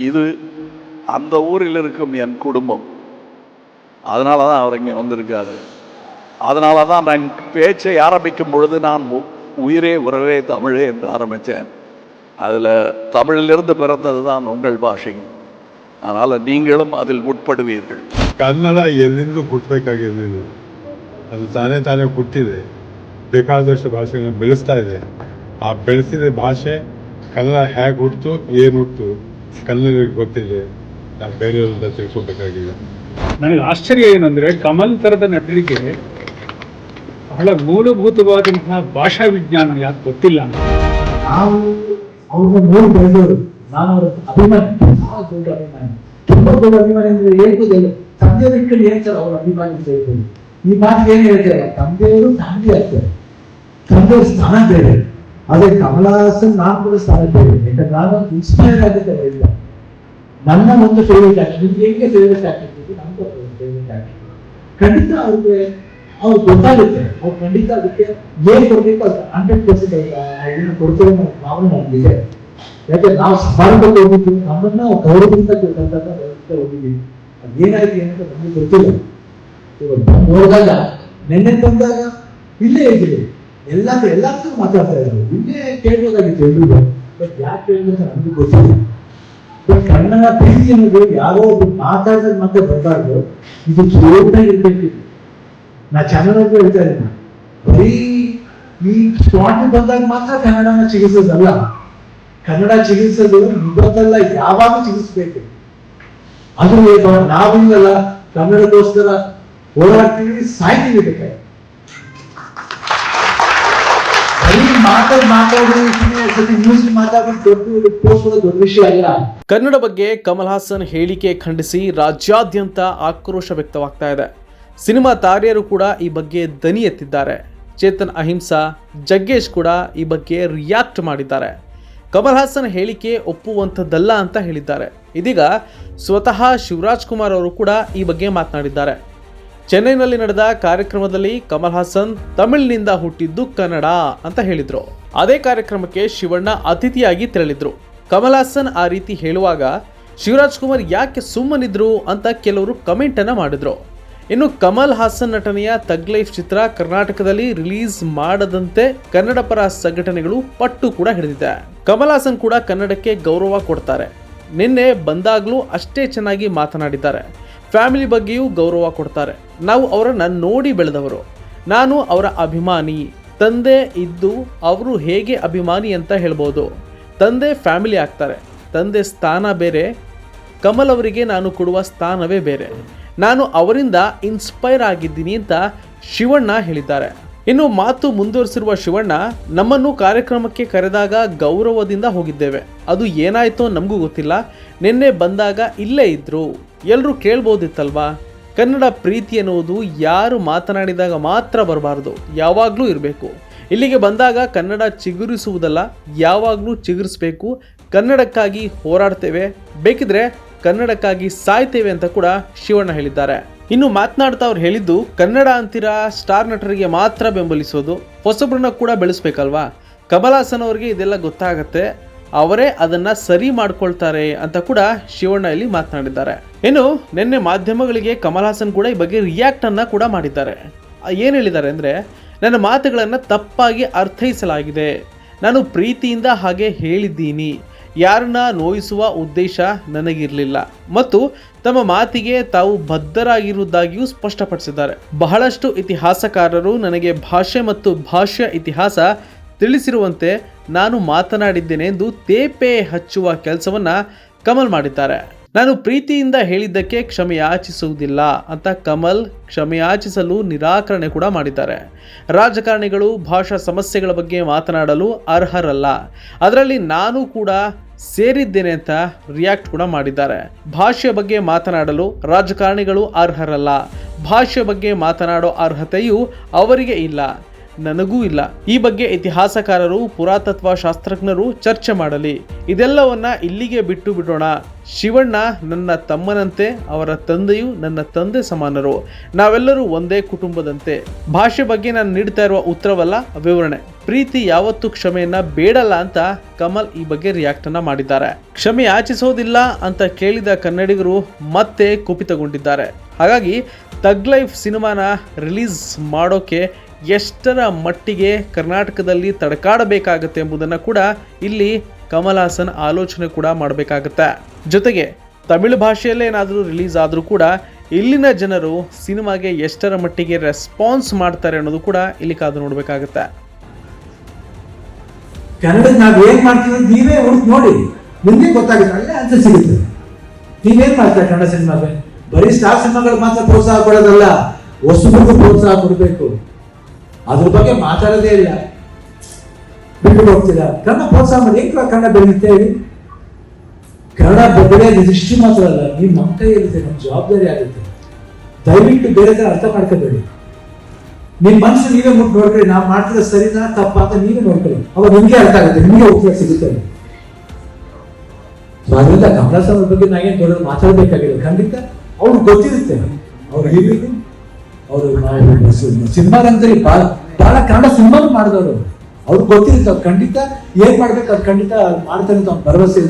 இது அந்த ஊரில் இருக்கும் என் குடும்பம் அதனால தான் அவர் இங்கே வந்திருக்காரு அதனால தான் நான் பேச்சை ஆரம்பிக்கும் பொழுது நான் உ- உயிரே உறவே தமிழே என்று ஆரம்பித்தேன் அதில் தமிழிலிருந்து பிறந்தது தான் உங்கள் பாஷை அதனால் நீங்களும் அதில் உட்படுவீர்கள் ಕನ್ನಡ ಎಲ್ಲಿಂದ ಹುಟ್ಟಬೇಕಾಗಿರಲಿಲ್ಲ ಅದು ತಾನೇ ತಾನೇ ಹುಟ್ಟಿದೆ ಬೇಕಾದಷ್ಟು ಭಾಷೆಗಳನ್ನ ಬೆಳೆಸ್ತಾ ಇದೆ ಆ ಬೆಳೆಸಿದ ಭಾಷೆ ಕನ್ನಡ ಹೇಗೆ ಹುಟ್ಟು ಏನು ಹುಟ್ಟು ಕನ್ನಡಿಗರಿಗೆ ಗೊತ್ತಿದೆ. ನಾವು ಬೇರೆಯವ್ರಿಂದ ತಿಳ್ಕೊಬೇಕಾಗಿದೆ. ನನಗೆ ಆಶ್ಚರ್ಯ ಏನಂದ್ರೆ ಕಮಲ್ ತರದ ನಟರಿಗೆ ಬಹಳ ಮೂಲಭೂತವಾದಂತಹ ಭಾಷಾ ವಿಜ್ಞಾನ ಯಾಕೆ ಗೊತ್ತಿಲ್ಲ ಅಂತ. ನಾವು ಅವ್ರನ್ನ ನೋಡಿ ಬೆಳೆದವರು. ನಾನು ಅವರ ಅಭಿಮಾನಿ. ಬಹಳ ದೊಡ್ಡ ಅಭಿಮಾನಿ. ತುಂಬಾ ದೊಡ್ಡ ಅಭಿಮಾನಿ ಅಂದ್ರೆ ಹೇಳ್ಬೋದಿಲ್ಲ ತಂದೆಯವರು ಹೇಳ್ತಾರೆ ಅವ್ರ ಅಭಿಮಾನಿ ಅಂತ ಹೇಳ್ಬೋದು. ಈ ಮಾತು ಏನು ಹೇಳ್ತಾರೆ? ತಂದೆಯವರು ತಾಂಡಿ ಆಗ್ತಾರೆ. ತಂದೆಯವರು ಸ್ಥಾನ ಬೇರೆ. ಅದೇ ಕಮಲಹಾಸನ್ ನಾನು ಕೂಡ ಬೇರೆ ಯಾಕಂದ್ರೆ ನಾನು ಇನ್ಸ್ಪೈರ್ ಆಗುತ್ತೆ ಇಲ್ಲ ನನ್ನ ಒಂದು ಫೇವ್ರೆಟ್ ಆಕ್ಟರ್ ನಿಮ್ಗೆ ಹೆಂಗೆ ಫೇವ್ರೆಟ್ ಆಕ್ಟರ್ ನಮ್ಮ ನಮ್ಗೆ ಫೇವ್ರೆಟ್ ಆಕ್ಟರ್ ಖಂಡಿತ ಅವ್ರಿಗೆ, ಅವ್ರು ಗೊತ್ತಾಗುತ್ತೆ. ಅವ್ರು ಖಂಡಿತ ಅದಕ್ಕೆ ಏನ್ ಕೊಡ್ಬೇಕು ಅದು ಹಂಡ್ರೆಡ್ ಪರ್ಸೆಂಟ್ ಏನು ಕೊಡ್ತೇವೆ ಅನ್ನೋ ಭಾವನೆ ನಮ್ಗಿದೆ. ಯಾಕೆ, ನಾವು ಸಮಾರಂಭ ಹೋಗಿದ್ವಿ. ನಮ್ಮನ್ನ ನಾವು ಗೌರವದಿಂದ ಹೋಗಿದ್ವಿ. ಹೋಗಿದ್ದೀವಿ ಅದೇನಾಯ್ತು ಏನಂತ ನಮ್ಗೆ ಗೊತ್ತಿಲ್ಲ. ಇವಾಗ ನೋಡಿದಾಗ, ನೆನ್ನೆ ಬಂದಾಗ ಇಲ್ಲೇ ಇದ್ದೀವಿ ಎಲ್ಲ ಎಲ್ಲರಿಗೂ ಮಾತಾಡ್ತಾ ಇದ್ರು. ಇಲ್ಲೇ ಕೇಳ್ಬೋದಾಗಿತ್ತು ಎಲ್ರಿಗೂ. ಬಟ್ ಯಾಕೆ ಕೇಳಿದ್ರೆ ನಮ್ಗೆ ಗೊತ್ತಿಲ್ಲ. ಬಟ್ ಕನ್ನಡ ಪ್ರೀತಿ ಅನ್ನೋದು ಯಾರೋ ಒಬ್ರು ಮಾತಾಡಿದ್ರೆ ಮತ್ತೆ ಬರಬಾರ್ದು. ಇದು ಇದು. ನಾ ಅಂತ ಹೇಳ್ತಾ ಇದ್ದೀನಿ. ಬರೀ ಈ ಸ್ಪಾಟ್ ಬಂದಾಗ ಮಾತ್ರ ಕನ್ನಡನ ಚಿಕಿತ್ಸೋದಲ್ಲ. ಕನ್ನಡ ಚಿಕಿತ್ಸೋದು ಇವತ್ತಲ್ಲ ಯಾವಾಗ ಚಿಕಿತ್ಸಬೇಕು. ಅದು ನಾವಿಲ್ಲಲ್ಲ ಕನ್ನಡಕ್ಕೋಸ್ಕರ ಹೋರಾಡ್ತೀವಿ, ಸಾಯ್ತೀವಿ ಬೇಕಾದ್ರೆ ಬರೀ ವಿಷಯ ಕನ್ನಡ ಬಗ್ಗೆ ಕಮಲ್ ಹಾಸನ್ ಹೇಳಿಕೆ ಖಂಡಿಸಿ ರಾಜ್ಯಾದ್ಯಂತ ಆಕ್ರೋಶ ವ್ಯಕ್ತವಾಗ್ತಾ ಇದೆ. ಸಿನಿಮಾ ತಾರೆಯರು ಕೂಡ ಈ ಬಗ್ಗೆ ದನಿ ಎತ್ತಿದ್ದಾರೆ. ಚೇತನ್ ಅಹಿಂಸಾ, ಜಗ್ಗೇಶ್ ಕೂಡ ಈ ಬಗ್ಗೆ ರಿಯಾಕ್ಟ್ ಮಾಡಿದ್ದಾರೆ. ಕಮಲ್ ಹಾಸನ್ ಹೇಳಿಕೆ ಒಪ್ಪುವಂಥದ್ದಲ್ಲ ಅಂತ ಹೇಳಿದ್ದಾರೆ. ಇದೀಗ ಸ್ವತಃ ಶಿವರಾಜ್ ಕುಮಾರ್ ಅವರು ಕೂಡ ಈ ಬಗ್ಗೆ ಮಾತನಾಡಿದ್ದಾರೆ. ಚೆನ್ನೈನಲ್ಲಿ ನಡೆದ ಕಾರ್ಯಕ್ರಮದಲ್ಲಿ ಕಮಲ್ ಹಾಸನ್ ತಮಿಳಿನಿಂದ ಹುಟ್ಟಿದ್ದು ಕನ್ನಡ ಅಂತ ಹೇಳಿದ್ರು. ಅದೇ ಕಾರ್ಯಕ್ರಮಕ್ಕೆ ಶಿವಣ್ಣ ಅತಿಥಿಯಾಗಿ ತೆರಳಿದ್ರು. ಕಮಲ್ ಹಾಸನ್ ಆ ರೀತಿ ಹೇಳುವಾಗ, ಶಿವರಾಜ್ ಕುಮಾರ್ ಯಾಕೆ ಸುಮ್ಮನಿದ್ರು? ಅಂತ ಕೆಲವರು ಕಮೆಂಟ್ ಅನ್ನ ಮಾಡಿದ್ರು. ಇನ್ನು ಕಮಲ್ ಹಾಸನ್ ನಟನೆಯ ತಗ್ ಲೈಫ್ ಚಿತ್ರ ಕರ್ನಾಟಕದಲ್ಲಿ ರಿಲೀಸ್ ಮಾಡದಂತೆ ಕನ್ನಡ ಪರ ಸಂಘಟನೆಗಳು ಪಟ್ಟು ಕೂಡ ಹಿಡಿದಿದೆ. ಕಮಲ್ ಹಾಸನ್ ಕೂಡ ಕನ್ನಡಕ್ಕೆ ಗೌರವ ಕೊಡ್ತಾರೆ. ನಿನ್ನೆ ಬಂದಾಗಲೂ ಅಷ್ಟೇ ಚೆನ್ನಾಗಿ ಮಾತನಾಡಿದ್ದಾರೆ. ಫ್ಯಾಮಿಲಿ ಬಗ್ಗೆಯೂ ಗೌರವ ಕೊಡ್ತಾರೆ. ನಾವು ಅವರನ್ನು ನೋಡಿ ಬೆಳೆದವರು. ನಾನು ಅವರ ಅಭಿಮಾನಿ. ತಂದೆ ಇದ್ದು ಅವರು ಹೇಗೆ ಅಭಿಮಾನಿ ಅಂತ ಹೇಳ್ಬೋದು. ತಂದೆ ಫ್ಯಾಮಿಲಿ ಆಗ್ತಾರೆ. ತಂದೆ ಸ್ಥಾನ ಬೇರೆ. ಕಮಲ್ ಅವರಿಗೆ ನಾನು ಕೊಡುವ ಸ್ಥಾನವೇ ಬೇರೆ. ನಾನು ಅವರಿಂದ ಇನ್ಸ್ಪೈರ್ ಆಗಿದ್ದೀನಿ ಅಂತ ಶಿವಣ್ಣ ಹೇಳಿದ್ದಾರೆ. ಇನ್ನು ಮಾತು ಮುಂದುವರಿಸಿರುವ ಶಿವಣ್ಣ, ನಮ್ಮನ್ನು ಕಾರ್ಯಕ್ರಮಕ್ಕೆ ಕರೆದಾಗ ಗೌರವದಿಂದ ಹೋಗಿದ್ದೇವೆ. ಅದು ಏನಾಯ್ತೋ ನಮಗೂ ಗೊತ್ತಿಲ್ಲ. ನಿನ್ನೆ ಬಂದಾಗ ಇಲ್ಲೇ ಇದ್ರು. ಎಲ್ಲರೂ ಕೇಳ್ಬೋದಿತ್ತಲ್ವಾ? ಕನ್ನಡ ಪ್ರೀತಿ ಎನ್ನುವುದು ಯಾರು ಮಾತನಾಡಿದಾಗ ಮಾತ್ರ ಬರಬಾರ್ದು. ಯಾವಾಗಲೂ ಇರಬೇಕು. ಇಲ್ಲಿಗೆ ಬಂದಾಗ ಕನ್ನಡ ಚಿಗುರಿಸುವುದಲ್ಲ, ಯಾವಾಗಲೂ ಚಿಗುರಿಸಬೇಕು. ಕನ್ನಡಕ್ಕಾಗಿ ಹೋರಾಡ್ತೇವೆ. ಬೇಕಿದ್ರೆ ಕನ್ನಡಕ್ಕಾಗಿ ಸಾಯ್ತೇವೆ ಅಂತ ಕೂಡ ಶಿವಣ್ಣ ಹೇಳಿದ್ದಾರೆ. ಇನ್ನು ಮಾತನಾಡ್ತಾ ಅವ್ರು ಹೇಳಿದ್ದು, ಕನ್ನಡ ಅಂತೀರಾ ಸ್ಟಾರ್ ನಟರಿಗೆ ಮಾತ್ರ ಬೆಂಬಲಿಸೋದು, ಹೊಸಬ್ರನ್ನ ಕೂಡ ಬೆಳೆಸ್ಬೇಕಲ್ವಾ? ಕಮಲ್ ಹಾಸನ್ ಅವರಿಗೆ ಇದೆಲ್ಲ ಗೊತ್ತಾಗತ್ತೆ, ಅವರೇ ಅದನ್ನ ಸರಿ ಮಾಡ್ಕೊಳ್ತಾರೆ ಅಂತ ಕೂಡ ಶಿವಣ್ಣ ಇಲ್ಲಿ ಮಾತನಾಡಿದ್ದಾರೆ. ಇನ್ನು ನಿನ್ನೆ ಮಾಧ್ಯಮಗಳಿಗೆ ಕಮಲ್ ಹಾಸನ್ ಕೂಡ ಈ ಬಗ್ಗೆ ರಿಯಾಕ್ಟ್ ಅನ್ನ ಕೂಡ ಮಾಡಿದ್ದಾರೆ. ಏನು ಹೇಳಿದ್ದಾರೆ ಅಂದರೆ, ನನ್ನ ಮಾತುಗಳನ್ನು ತಪ್ಪಾಗಿ ಅರ್ಥೈಸಲಾಗಿದೆ. ನಾನು ಪ್ರೀತಿಯಿಂದ ಹಾಗೆ ಹೇಳಿದ್ದೀನಿ. ಯಾರನ್ನ ನೋಯಿಸುವ ಉದ್ದೇಶ ನನಗಿರಲಿಲ್ಲ. ಮತ್ತು ತಮ್ಮ ಮಾತಿಗೆ ತಾವು ಬದ್ಧರಾಗಿರುವುದಾಗಿಯೂ ಸ್ಪಷ್ಟಪಡಿಸಿದ್ದಾರೆ. ಬಹಳಷ್ಟು ಇತಿಹಾಸಕಾರರು ನನಗೆ ಭಾಷೆ ಮತ್ತು ಭಾಷೆಯ ಇತಿಹಾಸ ತಿಳಿಸಿರುವಂತೆ ನಾನು ಮಾತನಾಡಿದ್ದೇನೆ ಎಂದು ತೇಪೆ ಹಚ್ಚುವ ಕೆಲಸವನ್ನು ಕಮಲ್ ಮಾಡಿದ್ದಾರೆ. ನಾನು ಪ್ರೀತಿಯಿಂದ ಹೇಳಿದ್ದಕ್ಕೆ ಕ್ಷಮೆಯಾಚಿಸುವುದಿಲ್ಲ ಅಂತ ಕಮಲ್ ಕ್ಷಮೆಯಾಚಿಸಲು ನಿರಾಕರಣೆ ಕೂಡ ಮಾಡಿದ್ದಾರೆ. ರಾಜಕಾರಣಿಗಳು ಭಾಷಾ ಸಮಸ್ಯೆಗಳ ಬಗ್ಗೆ ಮಾತನಾಡಲು ಅರ್ಹರಲ್ಲ. ಅದರಲ್ಲಿ ನಾನು ಕೂಡ ಸೇರಿದ್ದೇನೆ ಅಂತ ರಿಯಾಕ್ಟ್ ಕೂಡ ಮಾಡಿದ್ದಾರೆ. ಭಾಷೆಯ ಬಗ್ಗೆ ಮಾತನಾಡಲು ರಾಜಕಾರಣಿಗಳು ಅರ್ಹರಲ್ಲ. ಭಾಷೆಯ ಬಗ್ಗೆ ಮಾತನಾಡೋ ಅರ್ಹತೆಯೂ ಅವರಿಗೆ ಇಲ್ಲ. ನನಗೂ ಇಲ್ಲ. ಈ ಬಗ್ಗೆ ಇತಿಹಾಸಕಾರರು ಪುರಾತತ್ವ ಶಾಸ್ತ್ರಜ್ಞರು ಚರ್ಚೆ ಮಾಡಲಿ. ಇದೆಲ್ಲವನ್ನ ಇಲ್ಲಿಗೆ ಬಿಟ್ಟು ಬಿಡೋಣ. ಶಿವಣ್ಣ ನನ್ನ ತಮ್ಮನಂತೆ, ಅವರ ತಂದೆಯು ನನ್ನ ತಂದೆ ಸಮಾನರು. ನಾವೆಲ್ಲರೂ ಒಂದೇ ಕುಟುಂಬದಂತೆ. ಭಾಷೆ ಬಗ್ಗೆ ನಾನು ನೀಡ್ತಾ ಇರುವ ಉತ್ತರವಲ್ಲ, ವಿವರಣೆ. ಪ್ರೀತಿ ಯಾವತ್ತು ಕ್ಷಮೆಯನ್ನ ಬೇಡಲ್ಲ ಅಂತ ಕಮಲ್ ಈ ಬಗ್ಗೆ ರಿಯಾಕ್ಟ್ ಅನ್ನ ಮಾಡಿದ್ದಾರೆ. ಕ್ಷಮೆ ಆಚಿಸೋದಿಲ್ಲ ಅಂತ ಕೇಳಿದ ಕನ್ನಡಿಗರು ಮತ್ತೆ ಕುಪಿತಗೊಂಡಿದ್ದಾರೆ. ಹಾಗಾಗಿ ತಗ್ ಲೈಫ್ ಸಿನಿಮಾನ ರಿಲೀಸ್ ಮಾಡೋಕೆ ಎಷ್ಟರ ಮಟ್ಟಿಗೆ ಕರ್ನಾಟಕದಲ್ಲಿ ತಡಕಾಡಬೇಕಾಗತ್ತೆ ಎಂಬುದನ್ನು ಕೂಡ ಇಲ್ಲಿ ಕಮಲ್ ಹಾಸನ್ ಆಲೋಚನೆ ಕೂಡ ಮಾಡಬೇಕಾಗತ್ತೆ. ಜೊತೆಗೆ ತಮಿಳು ಭಾಷೆಯಲ್ಲೇ ಏನಾದರೂ ರಿಲೀಸ್ ಆದರೂ ಕೂಡ ಇಲ್ಲಿನ ಜನರು ಸಿನಿಮಾಗೆ ಎಷ್ಟರ ಮಟ್ಟಿಗೆ ರೆಸ್ಪಾನ್ಸ್ ಮಾಡ್ತಾರೆ ಅನ್ನೋದು ಕೂಡ ಇಲ್ಲಿ ಕಾದು ನೋಡಬೇಕಾಗತ್ತೆ. ಕನ್ನಡದ ನಾವ್ ಏನ್ ನೋಡಿ. ಗೊತ್ತಾಗುತ್ತೆ, ಅಲ್ಲೇ ಸಿಗುತ್ತೆ. ಕನ್ನಡ ಸಿನಿಮಾಗೆ? ಬರೀ ಸ್ಟಾರ್ ಸಿನಿಮಾಗಳು ಮಾತ್ರ ಪ್ರೋತ್ಸಾಹ ಕೊಡೋದಲ್ಲ, ಹೊಸಬ್ರಿಗೂ ಪ್ರೋತ್ಸಾಹ ಕೊಡಬೇಕು. ಅದ್ರ ಬಗ್ಗೆ ಮಾತಾಡೋದೇ ಇಲ್ಲ. ಬಿಟ್ಟು ಹೋಗ್ತೀರಾ? ಕನ್ನಡ ಪ್ರೋತ್ಸಾಹ ಮಾಡಿ. ಹೆಂಗ್ ಕನ್ನಡ ಬೆಳೆಯುತ್ತೆ ಹೇಳಿ? ಕನ್ನಡ ಬೆಳೆಯೋದು ದೃಷ್ಟಿ ಮಾತ್ರ ಅಲ್ಲ ನೀವು ನಮ್ಮ ಕೈಯಲ್ಲಿದೆ ನಮ್ಮ ಜವಾಬ್ದಾರಿ ಆಗುತ್ತೆ. ದಯವಿಟ್ಟು ಬೇರೆ ಥರ ಅರ್ಥ ಮಾಡ್ಕೋಬೇಡಿ. ನಿಮ್ಮ ಮನಸ್ಸು ನೀವೇ ಮುಟ್ಟು ನೋಡ್ಕೊಳ್ಳಿ. ನಾವು ಮಾಡ್ತಿದ್ರೆ ಸರಿನಾ, ತಪ್ಪ ಅಂತ ನೀವೇ ನೋಡ್ಕೊಳ್ಳಿ. ಅವಾಗ ನಿಮಗೆ ಅರ್ಥ ಆಗುತ್ತೆ. ನಿಮಗೆ ಉತ್ತರ ಸಿಗುತ್ತೆ ಅದರಿಂದ ಅವ್ರ ಬಗ್ಗೆ ನಾಗೇನು ದೊಡ್ಡ ಮಾತಾಡಬೇಕಾಗಿಲ್ಲ. ಖಂಡಿತ. ಅವ್ರಿಗೆ ಗೊತ್ತಿರುತ್ತೆ. ಅವ್ರು ಹೇಳಿದ್ರು ಅವರು ಸಿನಿಮಾ ರಂಗದಲ್ಲಿ ಬಹಳ ಬಹಳ ಕನ್ನಡ ಸಿನಿಮಾ ಮಾಡಿದವರು. ಅವ್ರಿಗೆ ಗೊತ್ತಿರುತ್ತೆ ಖಂಡಿತ ಏನ್ ಮಾಡ್ಬೇಕು ಅದು ಖಂಡಿತ ಮಾಡ್ತಾರೆ ಅಂತ ಭರವಸೆ ಇದೆ.